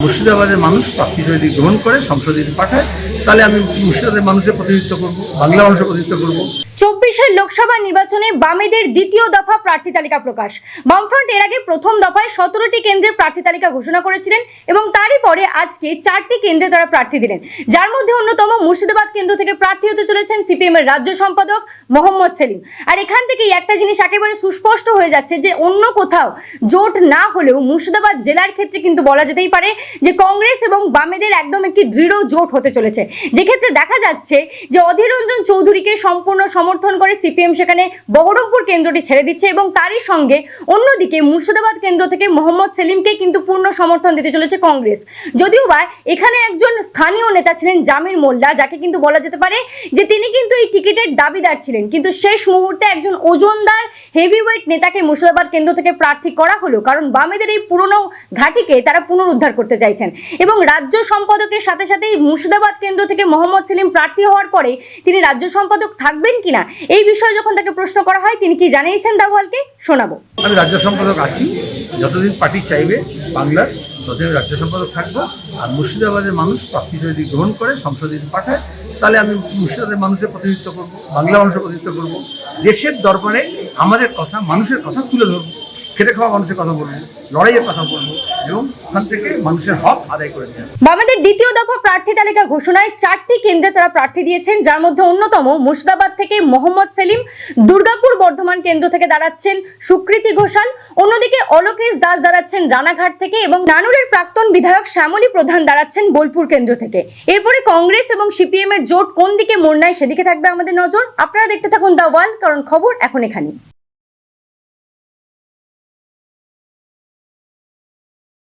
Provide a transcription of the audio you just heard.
মুর্শিদাবাদের মানুষ প্রার্থী যদি গ্রহণ করে, সংসদে পাঠায়, তাহলে আমি মুর্শিদাবাদের মানুষের প্রতিনিধিত্ব করব বাংলা মানুষের প্রতিনিধিত্ব করব। চব্বিশের লোকসভা নির্বাচনে বামেদের দ্বিতীয় দফা প্রার্থী তালিকা প্রকাশ। বামফ্রন্ট এর আগে প্রথম দফায় সতেরোটি কেন্দ্রের প্রার্থী তালিকা ঘোষণা করেছিলেন এবং তারই পরে আজকে চারটি কেন্দ্রে তারা প্রার্থী দিলেন। যার মধ্যে অন্যতম মুর্শিদাবাদ কেন্দ্র থেকে প্রার্থী হতে চলেছেন সিপিএম এর রাজ্য সম্পাদক মোহাম্মদ সেলিম। আর এখান থেকেই একটা জিনিস একেবারে সুস্পষ্ট হয়ে যাচ্ছে যে অন্য কোথাও জোট না হলেও মুর্শিদাবাদ জেলার ক্ষেত্রে কিন্তু বলা যেতেই পারে যে কংগ্রেস এবং বামেদের একদম একটি দৃঢ় জোট হতে চলেছে। যে ক্ষেত্রে দেখা যাচ্ছে যে অধীর রঞ্জন চৌধুরীকে সম্পূর্ণ সমর্থন করে সিপিএম সেখানে বহরমপুর কেন্দ্রটি ছেড়ে দিচ্ছে এবং তারই সঙ্গে অন্যদিকে মুর্শিদাবাদ কেন্দ্র থেকে মোহাম্মদ সেলিমকে কিন্তু পূর্ণ সমর্থন দিতে চলেছে কংগ্রেস। যদিও বা এখানে একজন স্থানীয় নেতা ছিলেন জামির মোল্লা, যাকে কিন্তু বলা যেতে পারে যে তিনি কিন্তু এই টিকিটের দাবিদার ছিলেন। কিন্তু শেষ মুহূর্তে একজন ওজনদার হেভিওয়েট নেতাকে মুর্শিদাবাদ কেন্দ্র থেকে প্রার্থী করা হলো, কারণ বামেদের এই পুরনো ঘাটিকে তারা পুনরুদ্ধার করতে চাইছেন। এবং রাজ্য সম্পাদকের সাথে সাথেই মুর্শিদাবাদ কেন্দ্র থেকে মোহাম্মদ সেলিম প্রার্থী হওয়ার পরে তিনি রাজ্য সম্পাদক থাকবেন কিনা এই বিষয়ে যখন তাকে প্রশ্ন করা হয়, তিনি কি জানিয়েছেন দাওয়ালকে শোনাবো। আমি রাজ্য সম্পাদক আছি। যতদিন পার্টি চাইবে, বাংলার ততদিন রাজ্য সম্পাদক থাকব। আর মুর্শিদাবাদের মানুষ প্রার্থী যদি গ্রহণ করে, সংসদে যদি পাঠায়, তাহলে আমি মুর্শিদাবাদের মানুষের প্রতিনিধিত্ব করব বাংলা মানুষের প্রতিনিধিত্ব করব। দেশের দরবারে আমাদের কথা, মানুষের কথা তুলে ধরবো। খেটে খাওয়া মানুষের কথা বলব, লড়াইয়ের কথা বলব, এবং ওখান থেকে মানুষের হক আদায় করে দেওয়া। দ্বিতীয় দফা প্রার্থী তালিকা ঘোষণায় চারটি কেন্দ্রে তারা প্রার্থী দিয়েছেন, যার মধ্যে অন্যতম মুর্শিদাবাদ থেকে মোহাম্মদ সেলিম, দুর্গাপুর বর্ধমান কেন্দ্র থেকে দাঁড়াচ্ছেন সুকৃতি ঘোষাল, অন্যদিকে অলোকেশ দাস দাঁড়াচ্ছেন রানাঘাট থেকে এবং নানুরের প্রাক্তন বিধায়ক শ্যামলী প্রধান দাঁড়াচ্ছেন বোলপুর কেন্দ্র থেকে। এরপরে কংগ্রেস এবং সিপিএম এর জোট কোন দিকে মোড় নেয় সেদিকে থাকবে আমাদের নজর। আপনারা দেখতে থাকুন দা ওয়াল কারণ খবর এখন এখানে